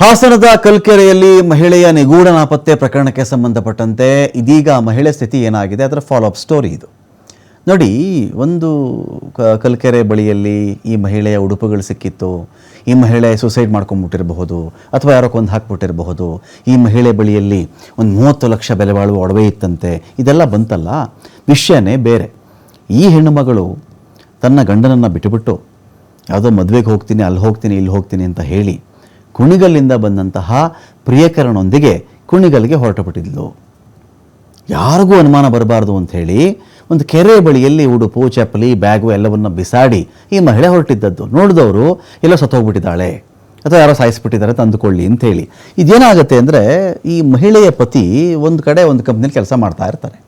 ಹಾಸನದ ಕಲ್ಕೆರೆಯಲ್ಲಿ ಮಹಿಳೆಯ ನಿಗೂಢ ನಾಪತ್ತೆ ಪ್ರಕರಣಕ್ಕೆ ಸಂಬಂಧಪಟ್ಟಂತೆ ಇದೀಗ ಮಹಿಳೆ ಸ್ಥಿತಿ ಏನಾಗಿದೆ? ಅದರ ಫಾಲೋ ಅಪ್ ಸ್ಟೋರಿ ಇದು. ನೋಡಿ, ಒಂದು ಕಲ್ಕೆರೆ ಬಳಿಯಲ್ಲಿ ಈ ಮಹಿಳೆಯ ಉಡುಪುಗಳು ಸಿಕ್ಕಿತ್ತು. ಈ ಮಹಿಳೆ ಸುಸೈಡ್ ಮಾಡ್ಕೊಂಡ್ಬಿಟ್ಟಿರಬಹುದು, ಅಥವಾ ಯಾರೋ ಕೊಂದು ಹಾಕ್ಬಿಟ್ಟಿರಬಹುದು. ಈ ಮಹಿಳೆ ಬಳಿಯಲ್ಲಿ ಒಂದು ಮೂವತ್ತು ಲಕ್ಷ ಬೆಲೆ ಬಾಳುವ ಒಡವೆ ಇತ್ತಂತೆ. ಇದೆಲ್ಲ ಬಂತಲ್ಲ? ವಿಷಯನೇ ಬೇರೆ. ಈ ಹೆಣ್ಣುಮಗಳು ತನ್ನ ಗಂಡನನ್ನು ಬಿಟ್ಟುಬಿಟ್ಟು, ಯಾವುದೋ ಮದುವೆಗೆ ಹೋಗ್ತೀನಿ, ಅಲ್ಲಿ ಹೋಗ್ತೀನಿ, ಇಲ್ಲಿ ಹೋಗ್ತೀನಿ ಅಂತ ಹೇಳಿ ಕುಣಿಗಲ್ಲಿಂದ ಬಂದಂತಹ ಪ್ರಿಯಕರನೊಂದಿಗೆ ಕುಣಿಗಲ್ಗೆ ಹೊರಟುಬಿಟ್ಟಿದ್ಲು. ಯಾರಿಗೂ ಅನುಮಾನ ಬರಬಾರ್ದು ಅಂತ ಹೇಳಿ ಒಂದು ಕೆರೆ ಬಳಿಯಲ್ಲಿ ಉಡುಪು, ಚಪ್ಪಲಿ, ಬ್ಯಾಗು ಎಲ್ಲವನ್ನು ಬಿಸಾಡಿ ಈ ಮಹಿಳೆ ಹೊರಟಿದ್ದದ್ದು. ನೋಡಿದವರು ಎಲ್ಲ ಸತ್ತೋಗ್ಬಿಟ್ಟಿದ್ದಾಳೆ. ಅಥವಾ ಯಾರೋ ಸಾಯಿಸ್ಬಿಟ್ಟಿದ್ದಾರೆ, ತಂದುಕೊಳ್ಳಿ ಅಂಥೇಳಿ ಇದೇನಾಗುತ್ತೆ ಅಂದರೆ ಈ ಮಹಿಳೆಯ ಪತಿ ಒಂದು ಕಡೆ ಒಂದು ಕಂಪ್ನಿಯಲ್ಲಿ ಕೆಲಸ ಮಾಡ್ತಾ ಇರ್ತಾರೆ.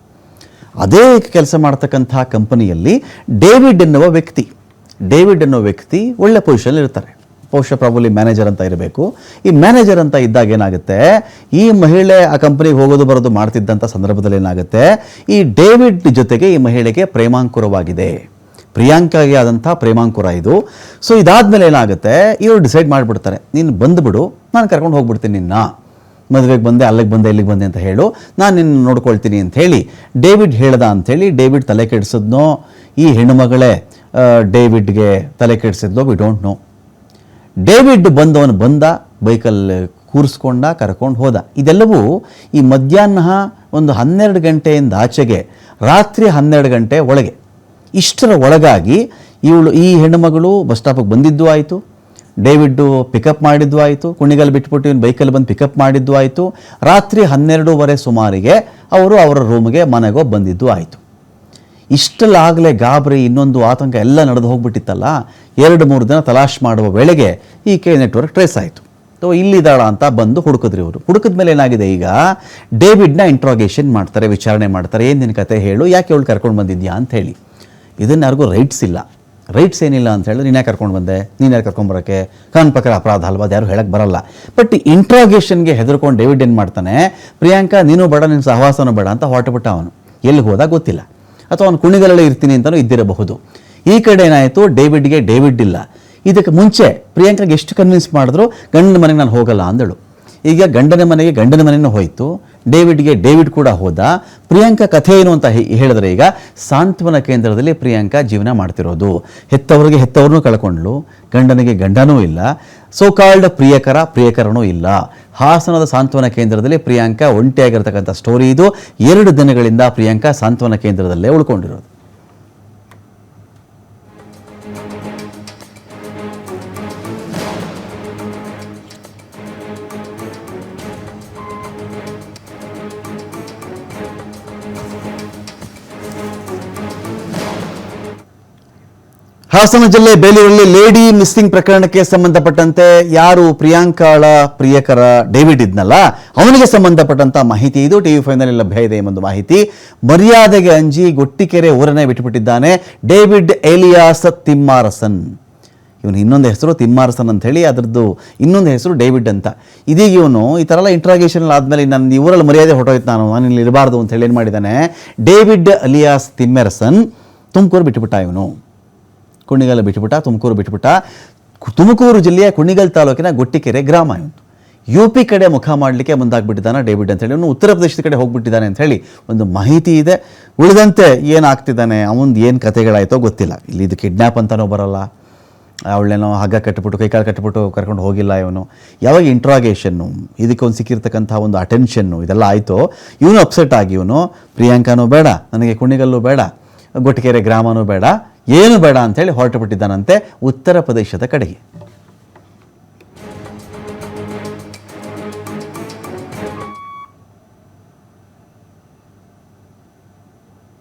ಅದೇ ಕೆಲಸ ಮಾಡ್ತಕ್ಕಂಥ ಕಂಪನಿಯಲ್ಲಿ ಡೇವಿಡ್ ಎನ್ನುವ ವ್ಯಕ್ತಿ, ಡೇವಿಡ್ ಎನ್ನುವ ವ್ಯಕ್ತಿ ಒಳ್ಳೆ ಪೊಸಿಷನ್ ಇರ್ತಾರೆ. ಬಹುಶಃ ಪ್ರಾಬಲಿ ಮ್ಯಾನೇಜರ್ ಅಂತ ಇರಬೇಕು. ಈ ಮ್ಯಾನೇಜರ್ ಅಂತ ಇದ್ದಾಗ ಏನಾಗುತ್ತೆ? ಈ ಮಹಿಳೆ ಆ ಕಂಪ್ನಿಗೆ ಹೋಗೋದು ಬರೋದು ಮಾಡ್ತಿದ್ದಂಥ ಸಂದರ್ಭದಲ್ಲಿ ಏನಾಗುತ್ತೆ? ಈ ಡೇವಿಡ್ ಜೊತೆಗೆ ಈ ಮಹಿಳೆಗೆ ಪ್ರೇಮಾಂಕುರವಾಗಿದೆ. ಪ್ರಿಯಾಂಕಾಗೆ ಆದಂಥ ಪ್ರೇಮಾಂಕುರ ಇದು. ಸೊ ಇದಾದಮೇಲೆ ಏನಾಗುತ್ತೆ? ಇವರು ಡಿಸೈಡ್ ಮಾಡಿಬಿಡ್ತಾರೆ. ನೀನು ಬಂದುಬಿಡು, ನಾನು ಕರ್ಕೊಂಡು ಹೋಗ್ಬಿಡ್ತೀನಿ ನಿನ್ನ. ಮದುವೆಗೆ ಬಂದೆ, ಅಲ್ಲಿಗೆ ಬಂದೆ, ಇಲ್ಲಿಗೆ ಬಂದೆ ಅಂತ ಹೇಳು. ನಾನು ನಿನ್ನ ನೋಡ್ಕೊಳ್ತೀನಿ ಅಂತ ಹೇಳಿ, ಡೇವಿಡ್ ಹೇಳ್ದ ಅಂಥೇಳಿ ಡೇವಿಡ್ ತಲೆ ಕೆಡಿಸಿದ್ನೋ ಈ ಹೆಣ್ಣುಮಗಳೇ ಮಗಳೇ ಡೇವಿಡ್ಗೆ ತಲೆ ಕೆಡಿಸಿದ್ನೋ ವಿ ಡೋಂಟ್ ನೋ ಡೇವಿಡ್ ಬಂದವನು ಬಂದ, ಬೈಕಲ್ಲಿ ಕೂರಿಸ್ಕೊಂಡ, ಕರ್ಕೊಂಡು ಹೋದ. ಇದೆಲ್ಲವೂ ಈ ಮಧ್ಯಾಹ್ನ ಒಂದು ಹನ್ನೆರಡು ಗಂಟೆಯಿಂದ ಆಚೆಗೆ, ರಾತ್ರಿ ಹನ್ನೆರಡು ಗಂಟೆ ಒಳಗೆ. ಇಷ್ಟರ ಒಳಗಾಗಿ ಇವಳು, ಈ ಹೆಣ್ಣುಮಗಳು ಬಸ್ ಸ್ಟಾಪಿಗೆ ಬಂದಿದ್ದು ಆಯಿತು. ಡೇವಿಡ್ಡು ಪಿಕಪ್ ಮಾಡಿದ್ದು ಆಯಿತು. ಕುಣಿಗಲ್ ಬಿಟ್ಬಿಟ್ಟು ಇವನು ಬೈಕಲ್ಲಿ ಬಂದು ಪಿಕಪ್ ಮಾಡಿದ್ದು ಆಯಿತು. ರಾತ್ರಿ ಹನ್ನೆರಡೂವರೆ ಸುಮಾರಿಗೆ ಅವರು ಅವರ ರೂಮ್ಗೆ ಮನೆಗೋ ಬಂದಿದ್ದು ಆಯಿತು. ಇಷ್ಟಲ್ಲಾಗಲೇ ಗಾಬರಿ, ಇನ್ನೊಂದು ಆತಂಕ ಎಲ್ಲ ನಡೆದು ಹೋಗ್ಬಿಟ್ಟಿತ್ತಲ್ಲ, ಎರಡು, ಮೂರು ದಿನ ತಲಾಶ್ ಮಾಡುವ ವೇಳೆಗೆ ಈ ಕೆ ನೆಟ್ವರ್ಕ್ ಟ್ರೇಸ್ ಆಯಿತು. ಸೊ ಇಲ್ಲಿದ್ದಾಳ ಅಂತ ಬಂದು ಹುಡುಕಿದ್ರಿ ಇವರು. ಹುಡುಕಿದ ಮೇಲೆ ಏನಾಗಿದೆ ಈಗ? ಡೇವಿಡ್ನ ಇಂಟ್ರಾಗೇಷನ್ ಮಾಡ್ತಾರೆ, ವಿಚಾರಣೆ ಮಾಡ್ತಾರೆ, ಏನು ನಿನ್ನ ಕತೆ ಹೇಳು, ಯಾಕೆ ಅವಳು ಕರ್ಕೊಂಡು ಬಂದಿದ್ಯಾ ಅಂತ ಹೇಳಿ. ಇದನ್ನು ಯಾರಿಗೂ ರೈಟ್ಸ್ ಇಲ್ಲ. ರೈಟ್ಸ್ ಏನಿಲ್ಲ ಅಂತ ಹೇಳಿದ್ರೆ ಯಾಕೆ ಕರ್ಕೊಂಡು ಬಂದೆ? ನೀನು ಯಾರು ಕರ್ಕೊಂಬರೋಕ್ಕೆ ಕಾನೂನು ಪ್ರಕಾರ ಅಪರಾಧ ಅಲ್ವಾ? ಯಾರು ಹೇಳಕ್ಕೆ ಬರಲ್ಲ. ಬಟ್ ಇಂಟ್ರಾಗೇಷನ್ಗೆ ಹೆದರ್ಕೊಂಡು ಡೇವಿಡ್ ಏನು ಮಾಡ್ತಾನೆ? ಪ್ರಿಯಾಂಕಾ, ನೀನು ಬೇಡ ನಿನ್ನ ಸಹವಾಸನೂ ಬೇಡ ಅಂತ ಹೊರಟುಬಿಟ್ಟ ಅವನು. ಎಲ್ಲಿ ಹೋದಾಗ ಗೊತ್ತಿಲ್ಲ. ಅಥವಾ ಅವನು ಕುಣಿಗಲಲ್ಲಿ ಇರ್ತೀನಿ ಅಂತಲೂ ಇದ್ದಿರಬಹುದು. ಈ ಕಡೆ ಏನಾಯಿತು? ಡೇವಿಡ್ಗೆ ಡೇವಿಡ್ ಇಲ್ಲ. ಇದಕ್ಕೆ ಮುಂಚೆ ಪ್ರಿಯಾಂಕಾಗೆ ಎಷ್ಟು ಕನ್ವಿನ್ಸ್ ಮಾಡಿದ್ರು? ಗಂಡನ ಮನೆಗೆ ನಾನು ಹೋಗಲ್ಲ ಅಂದಳು. ಈಗ ಗಂಡನ ಮನೆಗೆ ಗಂಡನ ಮನೆಯೂ ಹೋಯಿತು. ಡೇವಿಡ್ಗೆ ಡೇವಿಡ್ ಕೂಡ ಹೋದ. ಪ್ರಿಯಾಂಕಾ ಕಥೆ ಏನು ಅಂತ ಹೇಳಿದ್ರೆ ಈಗ ಸಾಂತ್ವನ ಕೇಂದ್ರದಲ್ಲಿ ಪ್ರಿಯಾಂಕಾ ಜೀವನ ಮಾಡ್ತಿರೋದು. ಹೆತ್ತವರಿಗೆ ಹೆತ್ತವ್ರನ್ನೂ ಕಳ್ಕೊಂಡ್ಲು ಗಂಡನಿಗೆ ಗಂಡನೂ ಇಲ್ಲ. ಸೋ ಕಾಲ್ಡ್ ಪ್ರಿಯಕರ ಪ್ರಿಯಕರನೂ ಇಲ್ಲ. ಹಾಸನದ ಸಾಂತ್ವನ ಕೇಂದ್ರದಲ್ಲಿ ಪ್ರಿಯಾಂಕಾ ಒಂಟಿಯಾಗಿರ್ತಕ್ಕಂಥ ಸ್ಟೋರಿ ಇದು. ಎರಡು ದಿನಗಳಿಂದ ಪ್ರಿಯಾಂಕಾ ಸಾಂತ್ವನ ಕೇಂದ್ರದಲ್ಲೇ ಉಳ್ಕೊಂಡಿರೋದು. ಹಾಸನ ಜಿಲ್ಲೆ ಬೇಲೂರಲ್ಲಿ ಲೇಡಿ ಮಿಸ್ಸಿಂಗ್ ಪ್ರಕರಣಕ್ಕೆ ಸಂಬಂಧಪಟ್ಟಂತೆ ಯಾರು ಪ್ರಿಯಾಂಕಾಳ ಪ್ರಿಯಕರ ಡೇವಿಡ್ ಇದ್ನಲ್ಲ, ಅವನಿಗೆ ಸಂಬಂಧಪಟ್ಟಂತ ಮಾಹಿತಿ ಇದು. ಟಿವಿ ಫೈನಲ್ಲಿ ಲಭ್ಯ ಇದೆ ಎಂಬ ಮಾಹಿತಿ. ಮರ್ಯಾದೆಗೆ ಅಂಜಿ ಗೊಟ್ಟಿಕೆರೆ ಊರನ್ನೇ ಬಿಟ್ಟುಬಿಟ್ಟಿದ್ದಾನೆ ಡೇವಿಡ್ ಏಲಿಯಾಸ್ ತಿಮ್ಮಾರಸನ್. ಇವನು ಇನ್ನೊಂದು ಹೆಸರು ತಿಮ್ಮಾರಸನ್ ಅಂತ ಹೇಳಿ, ಅದರದ್ದು ಇನ್ನೊಂದು ಹೆಸರು ಡೇವಿಡ್ ಅಂತ. ಇದೀಗ ಇವನು ಈ ಥರ ಎಲ್ಲ ಇಂಟ್ರಾಗೇಷನ್ ಆದಮೇಲೆ ನನ್ನ ಈ ಊರಲ್ಲಿ ಮರ್ಯಾದೆ ಹೊಟ್ಟೋಯ್ತು ನಾನು ನಾನು ಇಲ್ಲಿ ಇರಬಾರ್ದು ಅಂತ ಹೇಳಿ ಏನು ಮಾಡಿದ್ದಾನೆ ಡೇವಿಡ್ ಅಲಿಯಾಸ್ ತಿಮ್ಮೆರಸನ್ ತುಮಕೂರು ಬಿಟ್ಟುಬಿಟ್ಟ ಇವನು. ಕುಣಿಗಲ್ ಬಿಟ್ಬಿಟ್ಟ, ತುಮಕೂರು ಬಿಟ್ಬಿಟ್ಟ. ತುಮಕೂರು ಜಿಲ್ಲೆಯ ಕುಣಿಗಲ್ ತಾಲೂಕಿನ ಗೊಟ್ಟಿಕೆರೆ ಗ್ರಾಮ ಇವನು ಯು ಪಿ ಕಡೆ ಮುಖ ಮಾಡಲಿಕ್ಕೆ ಮುಂದಾಗ್ಬಿಟ್ಟಿದ್ದಾನೆ ಡೇವಿಡ್ ಅಂತೇಳಿ ಅವನು ಉತ್ತರ ಪ್ರದೇಶದ ಕಡೆ ಹೋಗ್ಬಿಟ್ಟಿದ್ದಾನೆ ಅಂತ ಹೇಳಿ ಒಂದು ಮಾಹಿತಿ ಇದೆ. ಉಳಿದಂತೆ ಏನಾಗ್ತಿದ್ದಾನೆ? ಅವನದು ಏನು ಕಥೆಗಳಾಯಿತೋ ಗೊತ್ತಿಲ್ಲ. ಇಲ್ಲಿ ಇದು ಕಿಡ್ನ್ಯಾಪ್ ಅಂತಲೂ ಬರಲ್ಲ. ಅವಳೇನೋ ಹಗ್ಗ ಕಟ್ಬಿಟ್ಟು, ಕೈಕಾಲು ಕಟ್ಬಿಟ್ಟು ಕರ್ಕೊಂಡು ಹೋಗಿಲ್ಲ ಇವನು. ಯಾವಾಗ ಇಂಟ್ರಾಗೇಷನ್ನು ಇದಕ್ಕೆ ಒಂದು ಸಿಕ್ಕಿರ್ತಕ್ಕಂಥ ಒಂದು ಅಟೆನ್ಷನ್ನು ಇದೆಲ್ಲ ಆಯಿತು? ಇವನು ಅಪ್ಸೆಟ್ ಆಗಿ ಇವನು. ಪ್ರಿಯಾಂಕಾನೂ ಬೇಡ, ನನಗೆ ಕುಣಿಗಲ್ಲು ಬೇಡ. ಗೊಟ್ಟಿಗೆರೆ ಗ್ರಾಮನೂ ಬೇಡ ಏನು ಬೇಡ ಅಂಥೇಳಿ ಹೊರಟು ಬಿಟ್ಟಿದ್ದಾನಂತೆ ಉತ್ತರ ಪ್ರದೇಶದ ಕಡೆಗೆ.